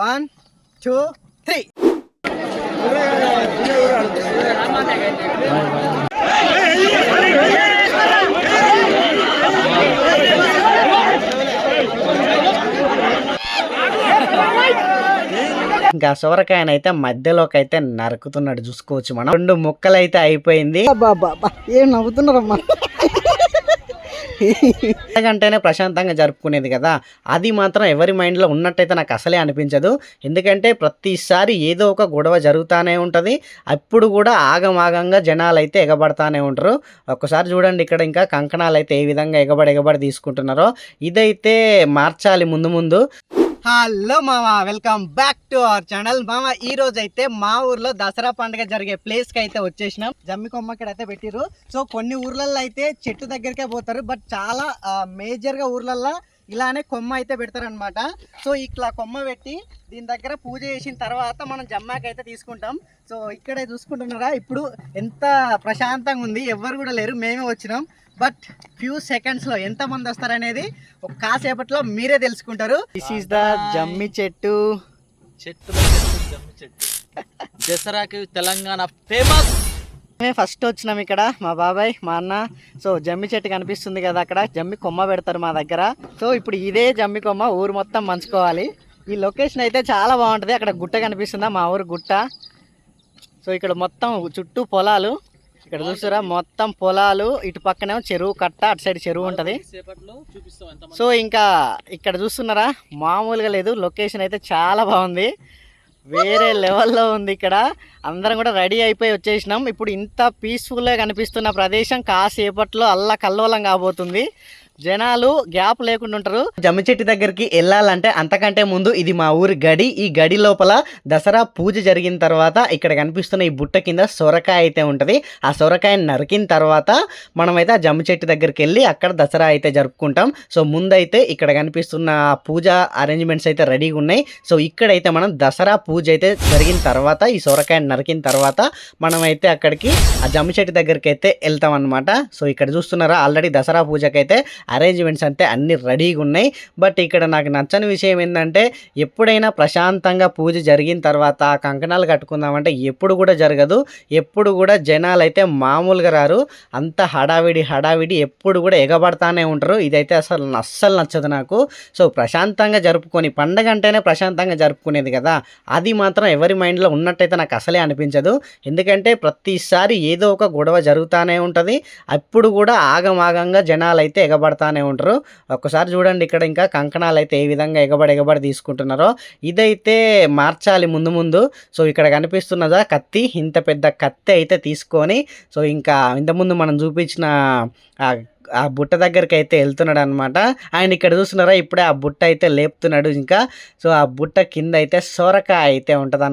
One two three. ఇంకా సొరకాయనైతే మధ్యలోకి అయితే నరుకుతున్నాడు చూసుకోవచ్చు మనం. రెండు ముక్కలు అయితే అయిపోయింది ఏం నవ్వుతున్నారమ్మా? గంటనే ప్రశాంతంగా జరుపుకునేది కదా. అది మాత్రం ఎవరి మైండ్లో ఉన్నట్టయితే నాకు అసలే అనిపించదు. ఎందుకంటే ప్రతిసారి ఏదో ఒక గొడవ జరుగుతూనే ఉంటుంది. అప్పుడు కూడా ఆగమాగంగా జనాలు అయితే ఎగబడతానే ఉంటారు. ఒక్కసారి చూడండి ఇక్కడ ఇంకా కంకణాలు అయితే ఏ విధంగా ఎగబడి ఎగబడి తీసుకుంటున్నారో. ఇదైతే మార్చాలి ముందు ముందు. హలో మామ welcome back to our channel. మామ ఈ రోజు అయితే మా ఊర్లో దసరా పండుగ జరిగే ప్లేస్కి అయితే వచ్చేసినాం. జమ్మి కొమ్మ ఇక్కడ అయితే పెట్టిరు సో కొన్ని ఊర్లలో అయితే చెట్టు దగ్గరికే పోతారు. బట్ చాలా మేజర్గా ఊర్లల్లో ఇలానే కొమ్మ అయితే పెడతారనమాట సో ఇట్లా కొమ్మ పెట్టి దీని దగ్గర పూజ చేసిన తర్వాత మనం జమ్మాకి అయితే తీసుకుంటాం. సో ఇక్కడే చూసుకుంటున్నారా? ఇప్పుడు ఎంత ప్రశాంతంగా ఉంది. ఎవ్వరు కూడా లేరు. మేమే వచ్చినాం. బట్ ఫ్యూ సెకండ్స్లో ఎంత మంది వస్తారనేది ఒక కాసేపట్లో మీరే తెలుసుకుంటారు. దిస్ ఈస్ ద జమ్మి చెట్టు. చెట్టు జమ్మి చెట్టు. దసరాకి తెలంగాణ ఫేమస్. మేము ఫస్ట్ వచ్చినాం ఇక్కడ మా బాబాయ్ మా అన్న. సో జమ్మి చెట్టు కనిపిస్తుంది కదా అక్కడ. జమ్మి కొమ్మ పెడతారు మా దగ్గర. సో ఇప్పుడు ఇదే జమ్మి కొమ్మ ఊరు మొత్తం మంచుకోవాలి ఈ లొకేషన్ అయితే చాలా బాగుంటుంది. అక్కడ గుట్ట కనిపిస్తుందా? మా ఊరు గుట్ట. సో ఇక్కడ మొత్తం చుట్టూ పొలాలు. ఇక్కడ చూసారా? మొత్తం పొలాలు ఇటు పక్కనేమో చెరువు కట్ట అటు సైడ్ చెరువు ఉంటుంది. సో ఇంకా ఇక్కడ చూస్తున్నారా? మామూలుగా లేదు. లొకేషన్ అయితే చాలా బాగుంది. వేరే లెవెల్లో ఉంది ఇక్కడ. అందరం కూడా రెడీ అయిపోయి వచ్చేసినాం. ఇప్పుడు ఇంత పీస్ఫుల్గా కనిపిస్తున్న ప్రదేశం కాసేపట్లో అల్లా కల్లోలం కాబోతుంది. జనాలు గ్యాప్ లేకుండా ఉంటారు. జమ్మి చెట్టు దగ్గరికి వెళ్ళాలంటే అంతకంటే ముందు ఇది మా ఊరి గడి. ఈ గడి లోపల దసరా పూజ జరిగిన తర్వాత ఇక్కడ కనిపిస్తున్న ఈ బుట్ట కింద సొరకాయ అయితే ఉంటుంది. ఆ సొరకాయని నరికిన తర్వాత మనమైతే ఆ జమ్మి చెట్టు దగ్గరికి వెళ్ళి అక్కడ దసరా అయితే జరుపుకుంటాం. సో ముందైతే ఇక్కడ కనిపిస్తున్న పూజ అరేంజ్మెంట్స్ అయితే రెడీగా ఉన్నాయి. సో ఇక్కడైతే మనం దసరా పూజ అయితే జరిగిన తర్వాత ఈ సొరకాయని నరికిన తర్వాత మనమైతే అక్కడికి ఆ జమ్మి చెట్టు దగ్గరికి అయితే వెళ్తాం అనమాట సో ఇక్కడ చూస్తున్నారా ఆల్రెడీ దసరా పూజకైతే అరేంజ్మెంట్స్ అంతే అన్ని రెడీగా ఉన్నాయి. బట్ ఇక్కడ నాకు నచ్చని విషయం ఏంటంటే ఎప్పుడైనా ప్రశాంతంగా పూజ జరిగిన తర్వాత ఆ కంకణాలు కట్టుకుందామంటే ఎప్పుడు కూడా జరగదు. ఎప్పుడు కూడా జనాలు అయితే మామూలుగా రారు. అంత హడావిడి హడావిడి ఎప్పుడు కూడా ఎగబడతానే ఉంటారు. ఇదైతే అసలు అస్సలు నచ్చదు నాకు. సో ప్రశాంతంగా జరుపుకొని పండగ అంటేనే ప్రశాంతంగా జరుపుకునేది కదా. అది మాత్రం ఎవరి మైండ్లో ఉన్నట్టయితే నాకు అసలే అనిపించదు. ఎందుకంటే ప్రతిసారి ఏదో ఒక గొడవ జరుగుతూనే ఉంటుంది. అప్పుడు కూడా ఆగమాగంగా జనాలు అయితే పడతానే ఉంటారు ఒక్కసారి చూడండి ఇక్కడ ఇంకా కంకణాలు అయితే ఏ విధంగా ఎగబడి ఎగబడి తీసుకుంటున్నారో. ఇదైతే మార్చాలి ముందు ముందు. సో ఇక్కడ కనిపిస్తున్నదా కత్తి? ఇంత పెద్ద కత్తి అయితే తీసుకొని. సో ఇంకా ఇంతకుముందు మనం చూపించిన ఆ బుట్ట దగ్గరికి అయితే వెళ్తున్నాడు అనమాట ఆయన ఇక్కడ చూస్తున్నారా? ఇప్పుడే ఆ బుట్ట అయితే లేపుతున్నాడు ఇంకా. సో ఆ బుట్ట కింద అయితే సోరకాయ అయితే ఉంటుంది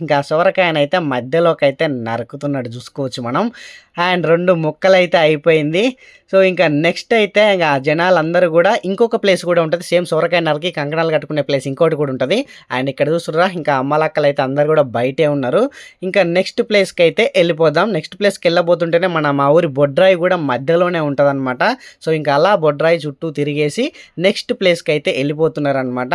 ఇంకా ఆ సోరకాయని అయితే మధ్యలోకి అయితే నరుకుతున్నాడు చూసుకోవచ్చు మనం. అండ్ రెండు ముక్కలు అయితే అయిపోయింది. సో ఇంకా నెక్స్ట్ అయితే ఇంకా జనాలు అందరూ కూడా ఇంకొక ప్లేస్ కూడా ఉంటుంది. సేమ్ సొరకాయ నరికి కంకణాలు కట్టుకునే ప్లేస్ ఇంకోటి కూడా ఉంటుంది. అండ్ ఇక్కడ చూస్తున్నారా? ఇంకా అమ్మలక్కలు అయితే అందరు కూడా బయటే ఉన్నారు. ఇంకా నెక్స్ట్ ప్లేస్కి అయితే వెళ్ళిపోదాం. నెక్స్ట్ ప్లేస్కి వెళ్ళబోతుంటేనే మన మా ఊరి బొడ్రాయి కూడా మధ్యలోనే ఉంటుంది అనమాట సో ఇంకా అలా బొడ్రాయి చుట్టూ తిరిగేసి నెక్స్ట్ ప్లేస్కి అయితే వెళ్ళిపోతున్నారు అనమాట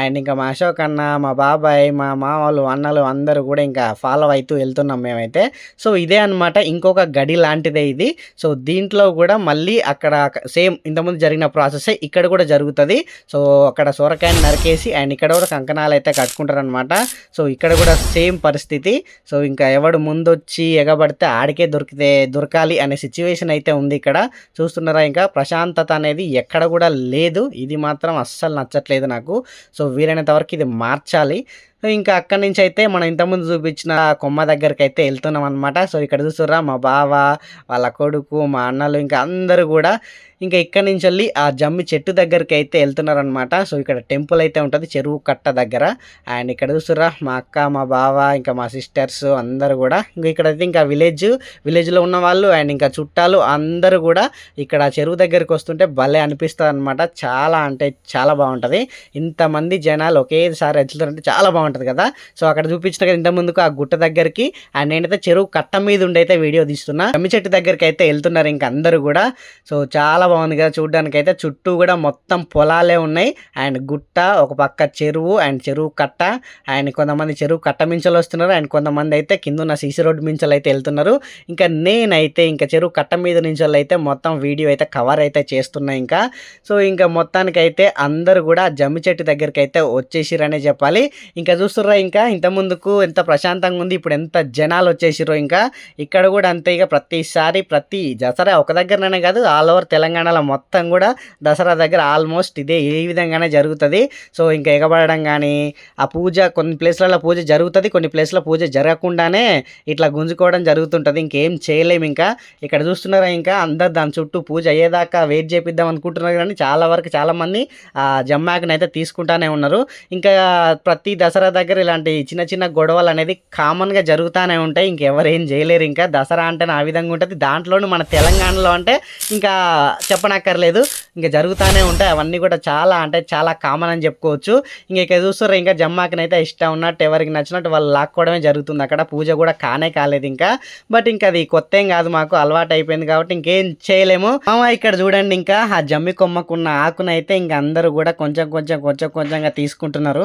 అండ్ ఇంకా మా అశోక్ అన్న మా బాబాయ్ మా మామలు అన్నలు అందరూ కూడా ఇంకా ఫాలో అవుతూ వెళ్తున్నాం మేమైతే. సో ఇదే అనమాట ఇంకొక గడి లాంటిదే ఇది. సో దీంట్లో కూడా మళ్ళీ అక్కడ సేమ్ ఇంతకుముందు జరిగిన ప్రాసెస్ ఇక్కడ కూడా జరుగుతుంది. సో అక్కడ సొరకాయని నరికేసి అండ్ ఇక్కడ కూడా కంకణాలు అయితే కట్టుకుంటారనమాట సో ఇక్కడ కూడా సేమ్ పరిస్థితి. సో ఇంకా ఎవడు ముందొచ్చి ఎగబడితే ఆడికే దొరికితే దొరకాలి అనే సిచ్యువేషన్ అయితే ఉంది ఇక్కడ. చూస్తున్నారా ఇంకా? ప్రశాంతత అనేది ఎక్కడ కూడా లేదు. ఇది మాత్రం అస్సలు నచ్చట్లేదు నాకు. సో వీలైనంత వరకు ఇది మార్చాలి. ఇంకా అక్కడి నుంచి అయితే మనం ఇంతకుముందు చూపించిన కొమ్మ దగ్గరికి అయితే వెళ్తున్నాం అనమాట సో ఇక్కడ చూస్తుర్రా మా బావ వాళ్ళ కొడుకు మా అన్నలు ఇంకా అందరూ కూడా ఇంకా ఇక్కడ నుంచి వెళ్ళి ఆ జమ్మి చెట్టు దగ్గరికి అయితే వెళ్తున్నారనమాట సో ఇక్కడ టెంపుల్ అయితే ఉంటుంది చెరువు కట్ట దగ్గర. అండ్ ఇక్కడ చూస్తురా మా అక్క మా బావ ఇంకా మా సిస్టర్స్ అందరు కూడా. ఇంకా ఇక్కడ అయితే ఇంకా విలేజ్ విలేజ్లో ఉన్న వాళ్ళు అండ్ ఇంకా చుట్టాలు అందరూ కూడా ఇక్కడ చెరువు దగ్గరికి వస్తుంటే భలే అనిపిస్తుంది అనమాట చాలా అంటే చాలా బాగుంటుంది. ఇంతమంది జనాలు ఒకేసారి వెళ్తుంటే చాలా బాగుంటుంది కదా. సో అక్కడ చూపించిన కదా ఇంత ముందుకు ఆ గుట్ట దగ్గరికి. అండ్ నేనైతే చెరువు కట్ట మీద ఉండి అయితే వీడియో తీస్తున్నా. జమ్మి చెట్టు దగ్గరికి అయితే వెళ్తున్నారు ఇంకా అందరూ కూడా. సో చాలా బాగుంది కదా చూడడానికి అయితే చుట్టూ కూడా మొత్తం పొలాలే ఉన్నాయి. అండ్ గుట్ట ఒక పక్క చెరువు అండ్ చెరువు కట్ట అండ్ కొంతమంది చెరువు కట్ట మించలు వస్తున్నారు. అండ్ కొంతమంది అయితే కింద ఉన్న సీసీ రోడ్డు మించలు అయితే వెళ్తున్నారు. ఇంకా నేనైతే ఇంకా చెరువు కట్ట మీద నుంచి అయితే మొత్తం వీడియో అయితే కవర్ అయితే చేస్తున్నా ఇంకా. సో ఇంకా మొత్తానికి అయితే అందరూ కూడా జమ్మి చెట్టు దగ్గరికి అయితే వచ్చేసిరనే చెప్పాలి. ఇంకా చూస్తుర్రా ఇంకా ఇంత ముందుకు ఎంత ప్రశాంతంగా ఉంది ఇప్పుడు ఎంత జనాలు వచ్చేసిరో ఇంకా. ఇక్కడ కూడా అంతే ఇక ప్రతిసారి ప్రతి దసరా ఒక దగ్గరనే కాదు ఆల్ ఓవర్ తెలంగాణ తెలంగాణలో మొత్తం కూడా దసరా దగ్గర ఆల్మోస్ట్ ఇదే ఈ విధంగానే జరుగుతుంది. సో ఇంకా ఎగబడడం కానీ ఆ పూజ కొన్ని ప్లేస్లలో పూజ జరుగుతుంది కొన్ని ప్లేస్లో పూజ జరగకుండానే ఇట్లా గుంజుకోవడం జరుగుతుంటుంది. ఇంకేం చేయలేము ఇంకా. ఇక్కడ చూస్తున్నారా ఇంకా అందరు దాని చుట్టూ పూజ అయ్యేదాకా వెయిట్ చేపిద్దాం అనుకుంటున్నారు కానీ చాలా వరకు చాలామంది ఆ జమ్మాకుని అయితే తీసుకుంటానే ఉన్నారు. ఇంకా ప్రతి దసరా దగ్గర ఇలాంటి చిన్న చిన్న గొడవలు అనేది కామన్గా జరుగుతూనే ఉంటాయి. ఇంకెవరేం చేయలేరు ఇంకా. దసరా అంటే ఆ విధంగా ఉంటుంది. దాంట్లోనూ మన తెలంగాణలో అంటే ఇంకా చెప్పనక్కర్లేదు. ఇంకా జరుగుతూనే ఉంటాయి. అవన్నీ కూడా చాలా అంటే చాలా కామన్ అని చెప్పుకోవచ్చు. ఇంకా ఇక్కడ చూస్తారు ఇంకా జమ్మాకినైతే ఇష్టం ఉన్నట్టు ఎవరికి నచ్చినట్టు వాళ్ళు లాక్కోవడమే జరుగుతుంది. అక్కడ పూజ కూడా కానే కాలేదు ఇంకా. బట్ ఇంకా అది కొత్త ఏం కాదు మాకు. అలవాటు అయిపోయింది కాబట్టి ఇంకేం చేయలేము. మామ ఇక్కడ చూడండి ఇంకా ఆ జమ్మి కొమ్మకున్న ఆకునైతే ఇంకా అందరూ కూడా కొంచెం కొంచెం కొంచెం కొంచెంగా తీసుకుంటున్నారు.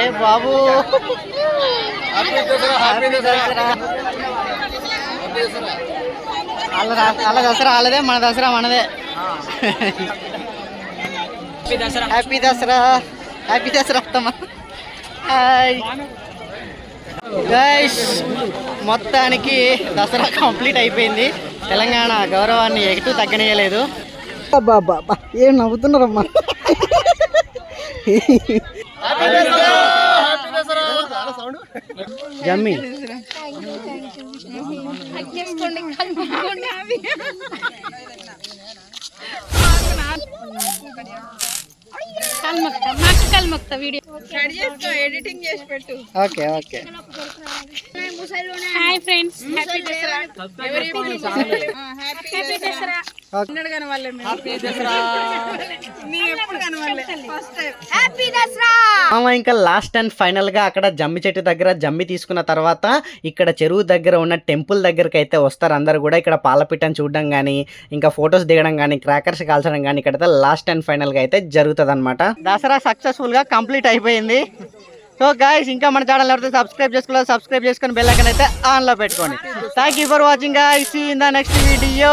ఏ బాబు? దసరా వాళ్ళ వాళ్ళ దసరా వాళ్ళదే మన దసరా మనదే. హ్యాపీ దసరా. హ్యాపీ దసరా అత్తమ్మ. హాయ్. గైస్ మొత్తానికి దసరా కంప్లీట్ అయిపోయింది. తెలంగాణ గౌరవాన్ని ఎటు తగ్గనీయలేదు. అబ్బా ఏం నవ్వుతున్నారమ్మా? జమ్మి okay okay hi friends happy Dasara happy Dasara happy Dasara మామ ఇంకా లాస్ట్ అండ్ ఫైనల్గా అక్కడ జమ్మి చెట్టు దగ్గర జమ్మి తీసుకున్న తర్వాత ఇక్కడ చెరువు దగ్గర ఉన్న టెంపుల్ దగ్గరికి అయితే వస్తారు. అందరు కూడా ఇక్కడ పాలపిట్టని చూడడం కానీ ఇంకా ఫొటోస్ దిగడం కానీ క్రాకర్స్ కాల్చడం కానీ ఇక్కడ లాస్ట్ అండ్ ఫైనల్గా అయితే జరుగుతుంది అనమాట దసరా సక్సెస్ఫుల్గా కంప్లీట్ అయిపోయింది. సో గాయస్ ఇంకా మన ఛానల్ ఎవరైతే సబ్స్క్రైబ్ చేసుకోలేదు సబ్స్క్రైబ్ చేసుకొని బెల్ ఐకాన్ అయితే ఆన్లో పెట్టుకోండి. Thank you for watching guys in the next video